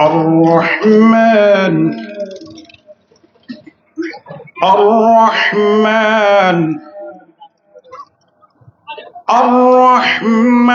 الرحمن. الرحمن. الرحمن.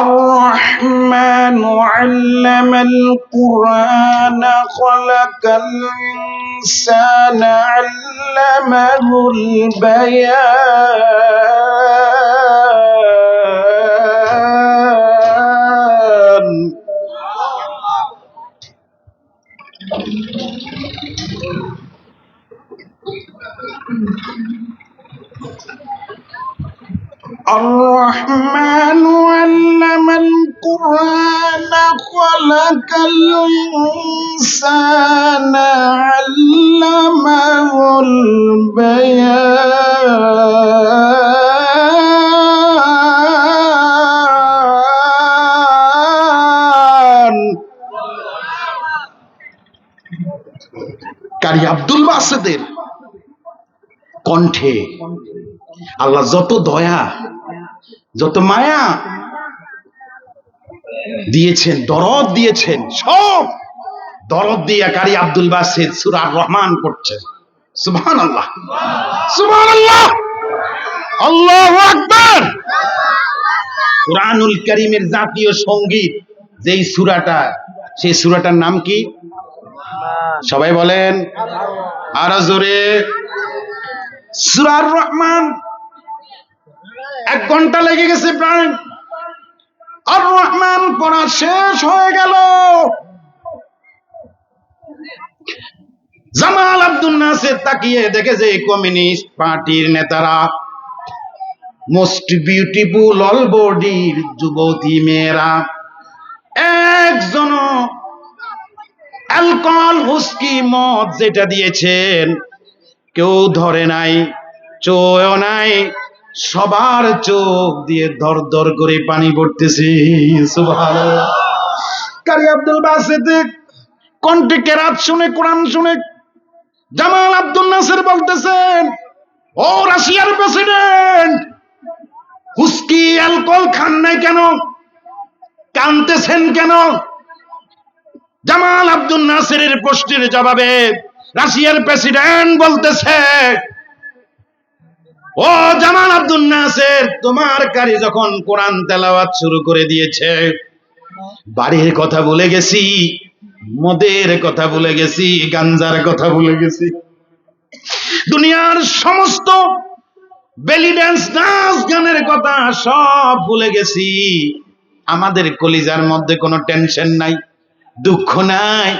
الرحمن علم القرآن خلق الإنسان علمه البيان. الرحمن علم القرآن خلق الإنسان علمه البيان কারি আব্দুল বাসেদের কণ্ঠে আল্লাহ যত দয়া যত মায়া দিয়েছেন, দরদ দিয়েছেন, সব দরদ দিয়ে কারি আব্দুল বাসেদ সুরার রহমান করছেন সুবহান আল্লাহ সুবহান আল্লাহ আল্লাহু আকবার। কোরআনুল করিমের জাতীয় সংগীত, যেই সুরাটা, সেই সুরাটার নাম কি? সবাই বলেন, আরও জোরে। সুরার রহমান। এক ঘণ্টা লেগে গেছে প্রায় আর রহমান পড়া শেষ হয়ে গেল। জামাল আব্দুল নাসের তাকিয়ে দেখে যে কমিউনিস্ট পার্টির নেতারা মোস্ট বিউটিফুল অল বডির যুবতী মেয়েরা একজন অ্যালকোহল, হুস্কি, মদ যেটা দিয়েছেন, কেউ ধরে নাই চোও নাই। সবার চোখ দিয়ে দর দর করে পানি পড়তেছে। কারি আব্দুল কণ্ঠে কেরাত শুনে, কোরআন শুনে জামাল আব্দুল নাসির বলতেছেন, ও রাশিয়ার প্রেসিডেন্ট, হুস্কি অ্যালকোহল খান নাই কেন? কানতেছেন কেন? জামাল আব্দুল নাসিরের প্রশ্নের জবাবে রাশিয়ার প্রেসিডেন্ট বলতেছে ও জামান আব্দুল নাসের, তোমার কারি যখন কোরআন তেলাওয়াত শুরু করে দিয়েছে, বাড়ির কথা ভুলে গেছি, মদের কথা ভুলে গেছি, গাঞ্জার কথা ভুলে গেছি। দুনিয়ার সমস্ত বেলি ড্যান্স নাচ গানের কথা সব ভুলে গেছি। আমাদের কলিজার মধ্যে কোনো টেনশন নাই, দুঃখ নাই।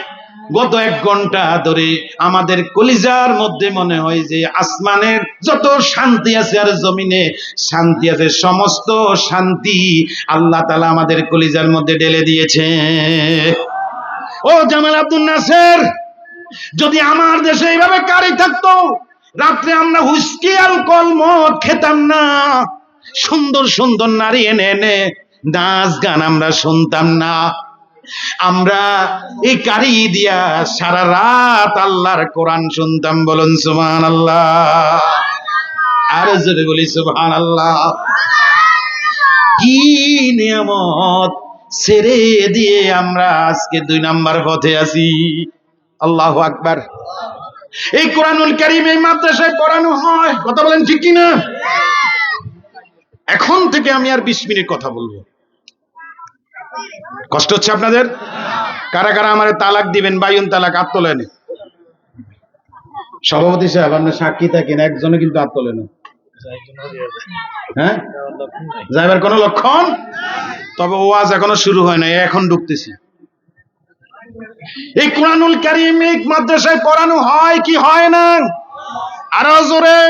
গত এক ঘণ্টা ধরে আমাদের কলিজার মধ্যে মনে হয় যে আসমানের যত শান্তি আছে আর জমিনে, শান্তি আছে, সমস্ত শান্তি আল্লাহ তালা আমাদের কলিজার মধ্যে ঢেলে দিয়েছে। ও জামাল আব্দুল নাসের, যদি আমার দেশে এইভাবে কারি থাকতো, রাত্রে আমরা হুস্কি অ্যালকোহল মদ খেতাম না। সুন্দর সুন্দর নারী এনে এনে নাচ গান আমরা শুনতাম না। আমরা এই কারি দিয়া সারা রাত আল্লাহর কোরআন শুনতাম, বলুন সুবহান আল্লাহ আর জোরে বলি সুবহান আল্লাহ কি নিয়ামত ছেড়ে দিয়ে আমরা আজকে দুই নাম্বার পথে আছি? আল্লাহ আকবার। এই কোরআনুল কারিম এই মাদ্রাসায় পড়ানো হয়। কথা বলেন ঠিক কিনা? এখন থেকে আমি আর বিশ মিনিট কথা বলব। কষ্ট হচ্ছে আপনাদের? কারা কারা আমার তালাক দিবেন? বাইন তালাক হাত তোলেন সভাপতি সাহেব আপনার সাক্ষী থাকেন একজনে কিন্তু হাত তোলেন হ্যাঁ? যাইবার কোনো লক্ষণ? তবে ওয়াজ এখনও শুরু হয় না এখন ঢুকতেছি। এই কোরআনুল কারিম এই মাদ্রাসায় পড়ানো হয় কি হয় না? আরও জোরে।